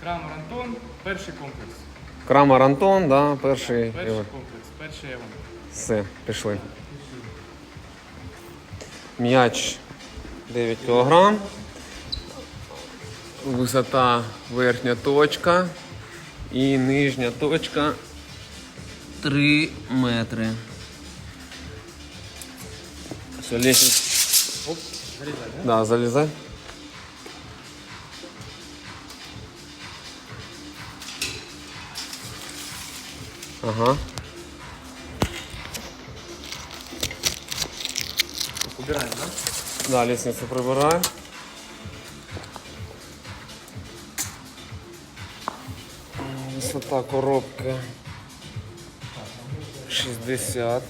Крамер Антон, перший комплекс. Крамар Антон, да, перший. Перший Іван. комплекс, перший Еван. Все, пішли. М'яч 9 кг. Висота верхня точка і нижня точка 3 метри. Все, лестница. Да? Да, Ага. Убираємо, да? Да, лестницу прибираем. Высота коробки 60.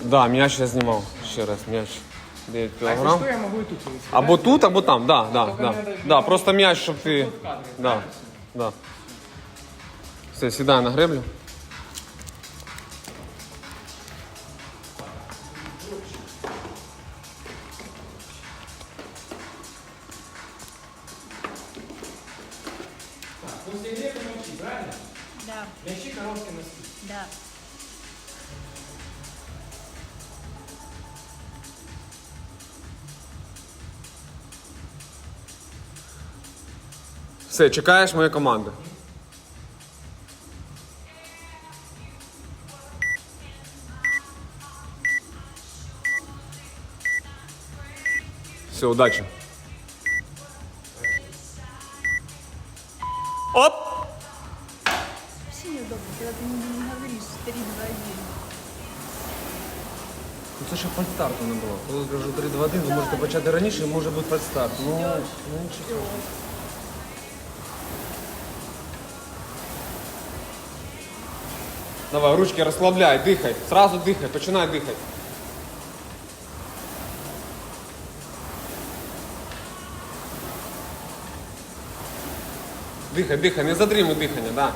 Да, м'яч я знімав. Ще раз, м'яч 9 А якщо кілограм. що, я можу і тут вивести. Або тут, або там, да, да, Тільки да. не дай Да, мені просто м'яч, щоб ти. Тут в кадрі, Да, правильно? да. Все, сідай на греблю. Все, чекаєш моєї команди. Все, удачи. Оп! Вообще неудобно, когда ты не, не говоришь 3, 2, 1. Ну це ще фальстарту не було. Коли кажу 3 2 1 ви можете почати раніше, може бути фальстарт. Ну, ну нічого. Давай, ручки розслабляй, дихай. Сразу дихай, починай дихати. Дихай, дихай, не затримуй дихання, да.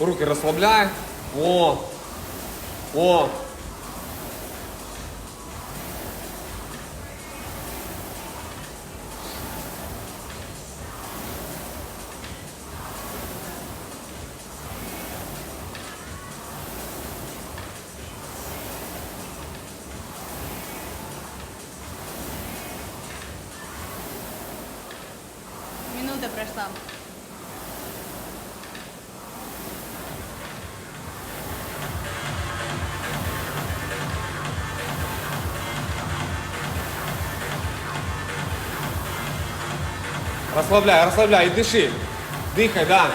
Руки розслабляй. О! О! Розслабляй, розслабляй і диши. Дихай, да.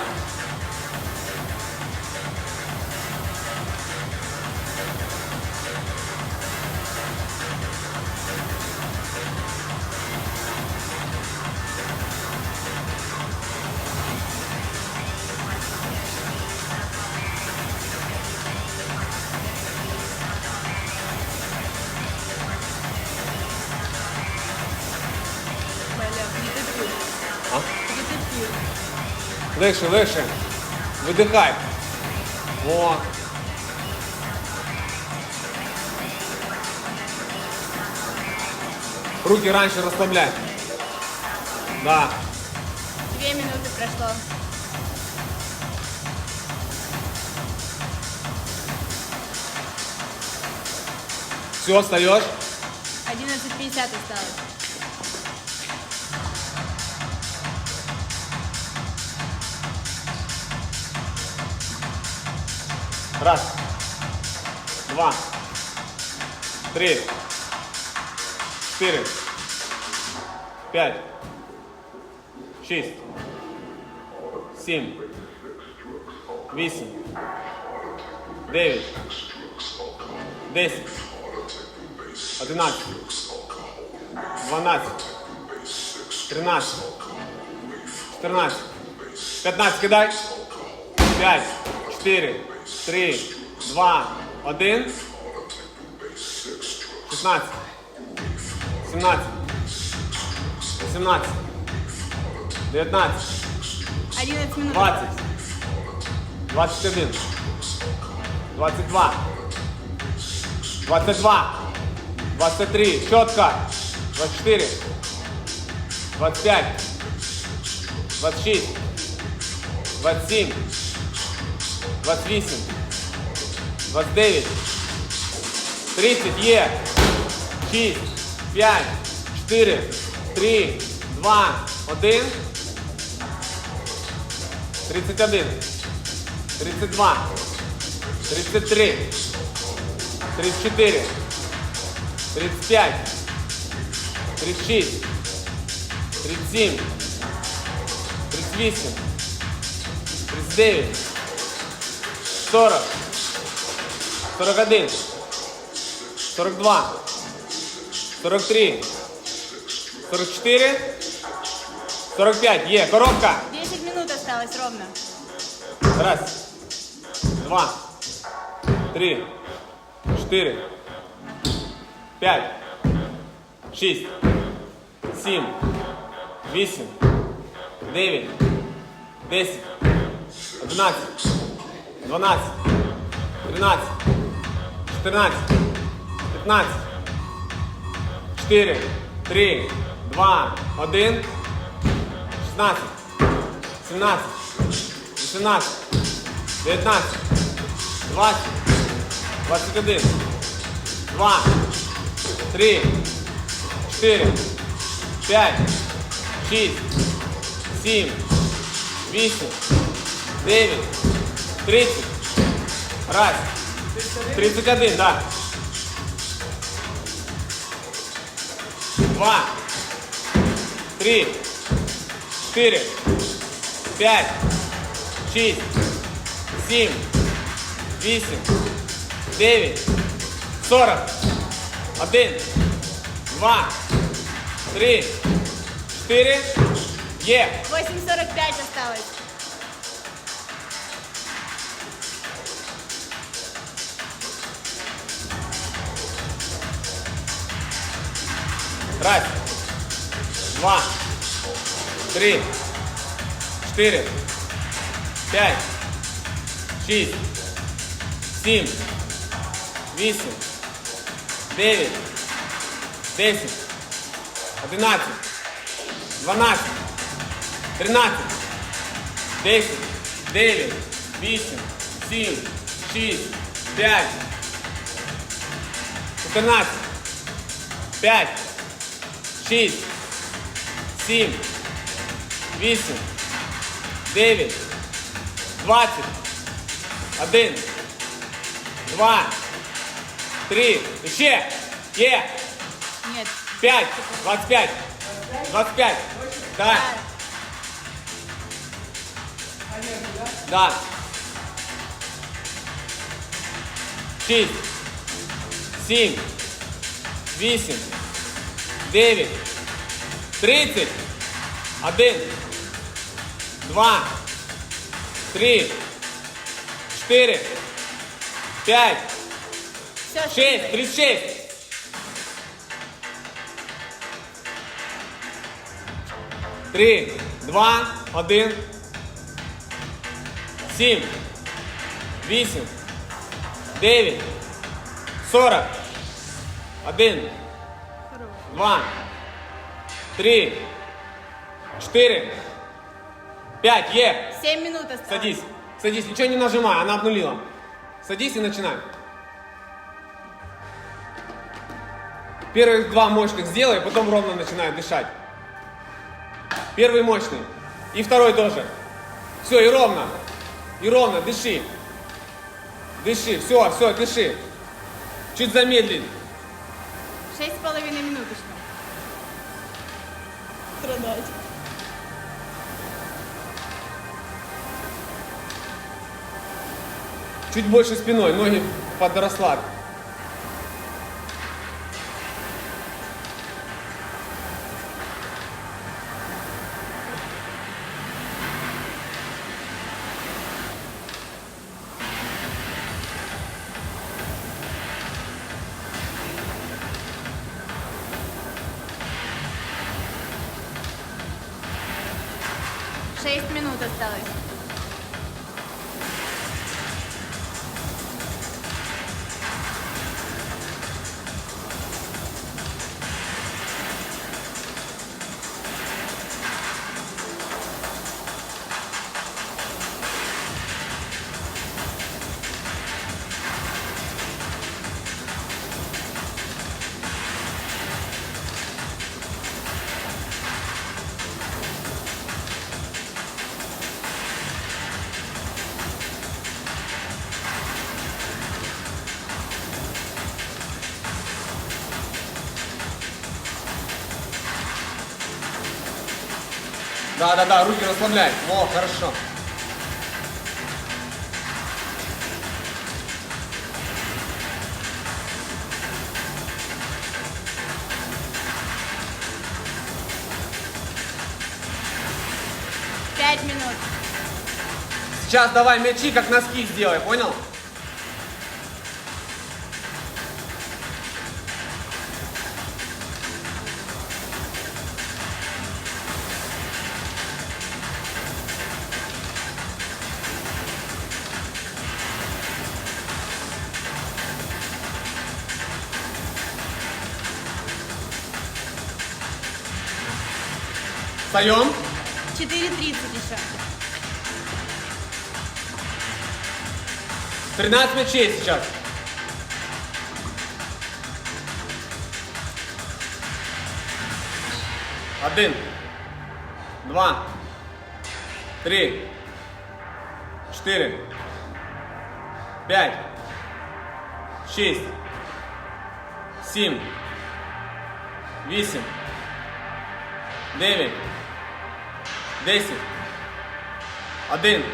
Легше, легше. Видихай. О. Руки раніше розслабляй. Да. Две минуты прошло. Все, встаешь. 11.50 осталось. Раз. Два. Три. Чотири. П'ять. Шість. Сім. Вісім. Дев'ять. Десять. Одинадцять. Дванадцять. Тринадцять. Чотирнадцять. П'ятнадцять кидай. П'ять. Чотири. Три. Два. Один. Шістнадцять. Сімнадцять. Вісімнадцять. Дев'ятнадцять. 11 минут. 20. 21. 22. 22. 23. Четко. 24. 25. 26. 27. 28. 29. 30. Є. 6. 5. 4. 3. 2. 1. 31. 32. 33. 34. 35. 36. 37. 38. 39. 40. 41. 42. 43. 44. 45. Є. Коробка. 10 минут осталось ровно. Раз, два, три, чотири, п'ять, шість, сім, вісім, дев'ять, десять, одинадцять, дванадцять, тринадцять, чотирнадцять, п'ятнадцять, чотири, три, два, один, шістнадцять, сімнадцять. 18, 19, 20, 21, 2, 3, 4, 5, 6, 7, 8, 9, 30. Раз. 31, да. Два, три, четыре, пять, шість, сім, вісім, дев'ять, сорок, один, два, три, чотири, є. 8.45 осталось. Раз, два, три, чотири, п'ять, шість, сім, вісім, дев'ять, десять, одинадцять, дванадцять, тринадцять, десять, дев'ять, вісім, сім, шість, п'ять, чотирнадцять, п'ять, шість, сім, вісім, дев'ять, двадцять, один, два, три, ще, є, Нет. п'ять, двадцять п'ять, двадцять п'ять, да, да, шість, сім, вісім, дев'ять, тридцять, один, два, три, чотири, п'ять, Все, шесть, тридцять шесть. Три, два, один, сім, вісім, дев'ять, сорок, один, два, три, чотири, п'ять, є. 7 минут осталось. Садись, садись, ничего не нажимай, она обнулила. Садись и начинай. Первых два мощных сделай, потом ровно начинай дышать. Первый мощный. И второй тоже. Все, и ровно. И ровно, дыши. Дыши, все, все, дыши. Чуть замедлить. 6,5 минут еще. Страдать. Чуть больше спиной, ноги под расслабь. Шесть минут осталось. Да, да, да, руки расслабляй. О, хорошо. Пять минут. Сейчас давай мячи, как носки сделай, понял? Встаем. 4.30 еще. 13 мячей сейчас. Один, два, три, чотири, п'ять, шість, сім, вісім, дев'ять, десять, один,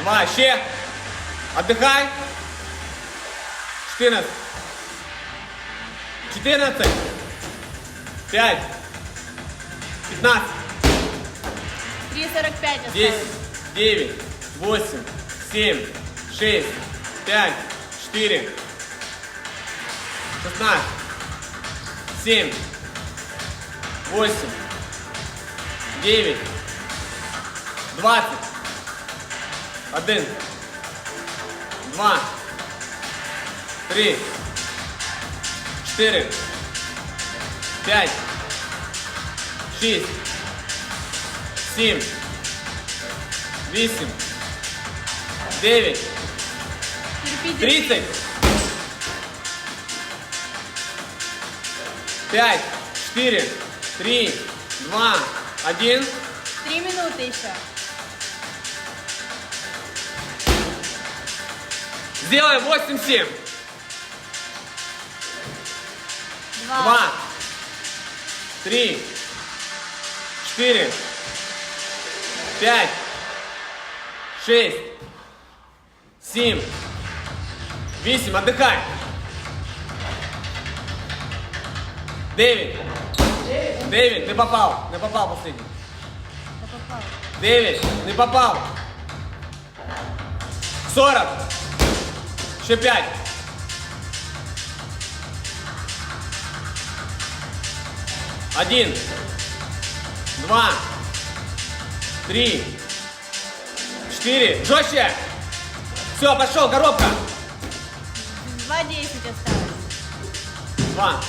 два, ще. Отдыхай. 14. 14. 5. 15. 3.45 осталось. 10. 9. 8. 7. 6. 5. 4. 16. 7. 8. 9. 20. 1. Два, три, четыре, пять, шесть, семь, восемь, девять, Терпите. тридцать, пять, четыре, три, два, один. Три минуты еще. Сделай восемь-семь. Два. Два, три, четыре, пять, шесть, семь, восемь. Отдыхай. Девять. Девять. Ты попал. Не попал последний. Я попала. Девять. Не попал. Сорок. Еще пять. Один. Два. Три. Четыре. Жестче. Все, пошел, коробка. 2.10 осталось. Два.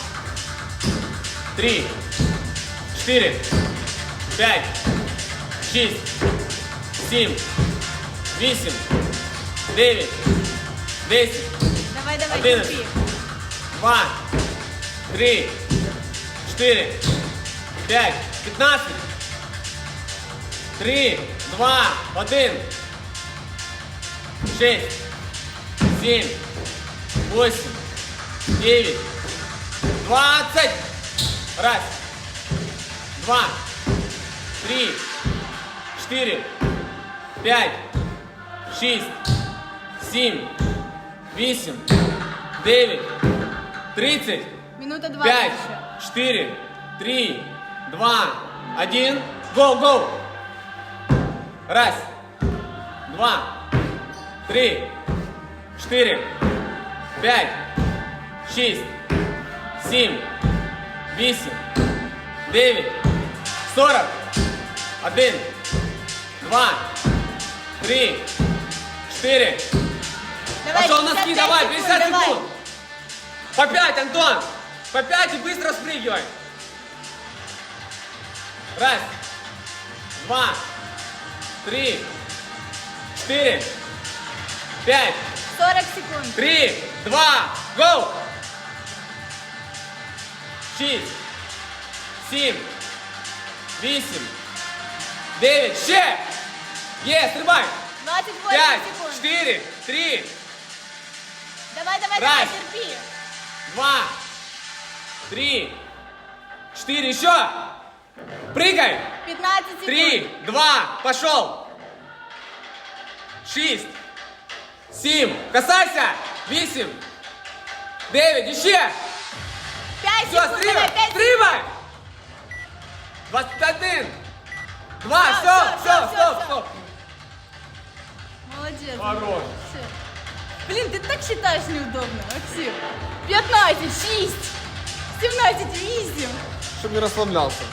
Три. Четыре. Пять. Шесть. Семь. Восемь. Девять. Десять. Давай, давай, Одиннадцать. терпи. Два. Три. Четыре. Пять. Пятнадцать. Три. Два. Один. Шесть. Семь. Восемь. Девять. Двадцать. Раз. Два. Три. Четыре. Пять. Шесть. Семь. Восемь. Девять. Тридцать. Минута 20 Пять, четыре, три, два, один. Гоу, гоу. Раз, два, три, четыре, пять, шесть, семь, восемь, девять, сорок. Один, два, три, четыре. Давай, Пошел носки, 55 давай, секунд, 50 давай. секунд. По пять, Антон. По пять и быстро спрыгивай. Раз, два, три, четыре, пять, 40 секунд. три, два, гоу. Шесть, семь, восемь, девять, ще. Есть, стрибай. 28 Пять, секунд. четыре, три, Давай, давай, Раз. давай, терпи. два, три, четыре, еще. Прыгай! 15 секунд. Три, два, пошел! Шесть, семь, касайся! Вісім, дев'ять, іще! 5 Все, секунд, стримай! давай, 5 секунд. Стримай! 21! Два, стоп, всё, стоп, всё. стоп! Молодец. Хорош. Всё. Блин, ты так считаешь неудобно, Максим. 15, 6, 17, 8. Щоб не розслаблявся.